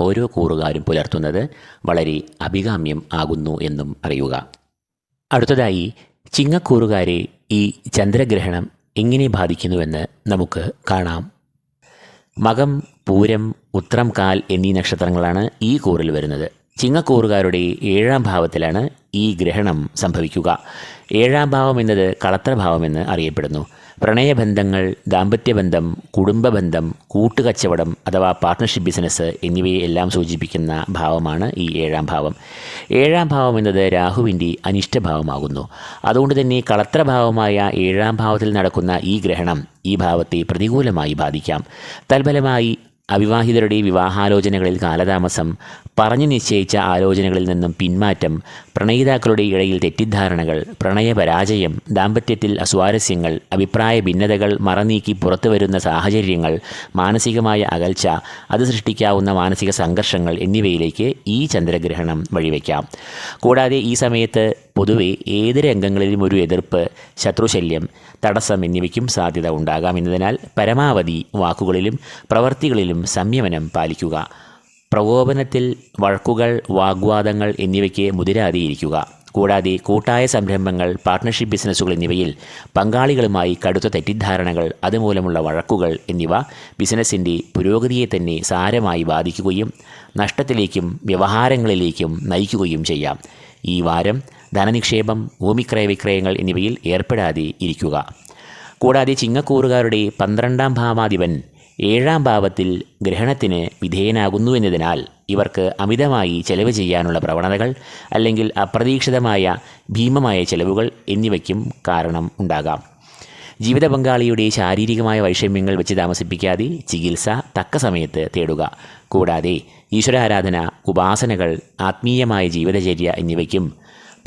ഓരോ കൂറുകാരും പുലർത്തുന്നത് വളരെ അഭികാമ്യം ആകുന്നു എന്നും അറിയുക. അടുത്തതായി ചിങ്ങക്കൂറുകാരെ ഈ ചന്ദ്രഗ്രഹണം എങ്ങനെ ബാധിക്കുന്നുവെന്ന് നമുക്ക് കാണാം. മകം പൂരം ഉത്രം കാൽ എന്നീ നക്ഷത്രങ്ങളാണ് ഈ കൂറിൽ വരുന്നത്. ചിങ്ങക്കൂറുകാരുടെ ഏഴാം ഭാവത്തിലാണ് ഈ ഗ്രഹണം സംഭവിക്കുക. ഏഴാം ഭാവം എന്നത് കളത്രഭാവമെന്ന് അറിയപ്പെടുന്നു. പ്രണയബന്ധങ്ങൾ ദാമ്പത്യബന്ധം കുടുംബബന്ധം കൂട്ടുകച്ചവടം അഥവാ പാർട്ട്ണർഷിപ്പ് ബിസിനസ് എന്നിവയെ എല്ലാം സൂചിപ്പിക്കുന്ന ഭാവമാണ് ഈ ഏഴാം ഭാവം. ഏഴാം ഭാവം എന്നത് രാഹുവിന്റെ അനിഷ്ടഭാവമാകുന്നു. അതുകൊണ്ട് തന്നെ കളത്രഭാവമായ ഏഴാം ഭാവത്തിൽ നടക്കുന്ന ഈ ഗ്രഹണം ഈ ഭാവത്തെ പ്രതികൂലമായി ബാധിക്കാം. തൽഫലമായി അവിവാഹിതരുടെ വിവാഹാലോചനകളിൽ കാലതാമസം പറഞ്ഞു നിശ്ചയിച്ച ആലോചനകളിൽ നിന്നും പിന്മാറ്റം പ്രണയിതാക്കളുടെ ഇടയിൽ തെറ്റിദ്ധാരണകൾ പ്രണയപരാജയം ദാമ്പത്യത്തിൽ അസ്വാരസ്യങ്ങൾ അഭിപ്രായ ഭിന്നതകൾ മറനീക്കി പുറത്തു വരുന്ന സാഹചര്യങ്ങൾ മാനസികമായ അകൽച്ച അത് സൃഷ്ടിക്കാവുന്ന മാനസിക സംഘർഷങ്ങൾ എന്നിവയിലേക്ക് ഈ ചന്ദ്രഗ്രഹണം വഴിവെക്കാം. കൂടാതെ ഈ സമയത്ത് പൊതുവെ ഏത് രംഗങ്ങളിലും ഒരു എതിർപ്പ് ശത്രുശല്യം തടസ്സം എന്നിവയ്ക്കും സാധ്യത ഉണ്ടാകാം എന്നതിനാൽ പരമാവധി വാക്കുകളിലും പ്രവൃത്തികളിലും സംയമനം പാലിക്കുക. പ്രകോപനത്തിൽ വഴക്കുകൾ വാഗ്വാദങ്ങൾ എന്നിവയ്ക്ക് മുതിരാതെയിരിക്കുക. കൂടാതെ കൂട്ടായ സംരംഭങ്ങൾ പാർട്ട്ണർഷിപ്പ് ബിസിനസ്സുകൾ എന്നിവയിൽ പങ്കാളികളുമായി കടുത്ത തെറ്റിദ്ധാരണകൾ അതുമൂലമുള്ള വഴക്കുകൾ എന്നിവ ബിസിനസ്സിന്റെ പുരോഗതിയെ തന്നെ സാരമായി ബാധിക്കുകയും നഷ്ടത്തിലേക്കും വ്യവഹാരങ്ങളിലേക്കും നയിക്കുകയും ചെയ്യാം. ഈ വാരം ധനനിക്ഷേപം ഭൂമിക്രയ വിക്രയങ്ങൾ എന്നിവയിൽ ഏർപ്പെടാതെ ഇരിക്കുക. കൂടാതെ ചിങ്ങക്കൂറുകാരുടെ പന്ത്രണ്ടാം ഭാവാധിപൻ ഏഴാം ഭാവത്തിൽ ഗ്രഹണത്തിന് വിധേയനാകുന്നു എന്നതിനാൽ ഇവർക്ക് അമിതമായി ചെലവ് ചെയ്യാനുള്ള പ്രവണതകൾ അല്ലെങ്കിൽ അപ്രതീക്ഷിതമായ ഭീമമായ ചെലവുകൾ എന്നിവയ്ക്കും കാരണം ഉണ്ടാകാം. ജീവിത പങ്കാളിയുടെ ശാരീരികമായ വൈഷമ്യങ്ങൾ വെച്ച് താമസിപ്പിക്കാതെ ചികിത്സ തക്ക സമയത്ത് തേടുക. കൂടാതെ ഈശ്വരാരാധന ഉപാസനകൾ ആത്മീയമായ ജീവിതചര്യ എന്നിവയ്ക്കും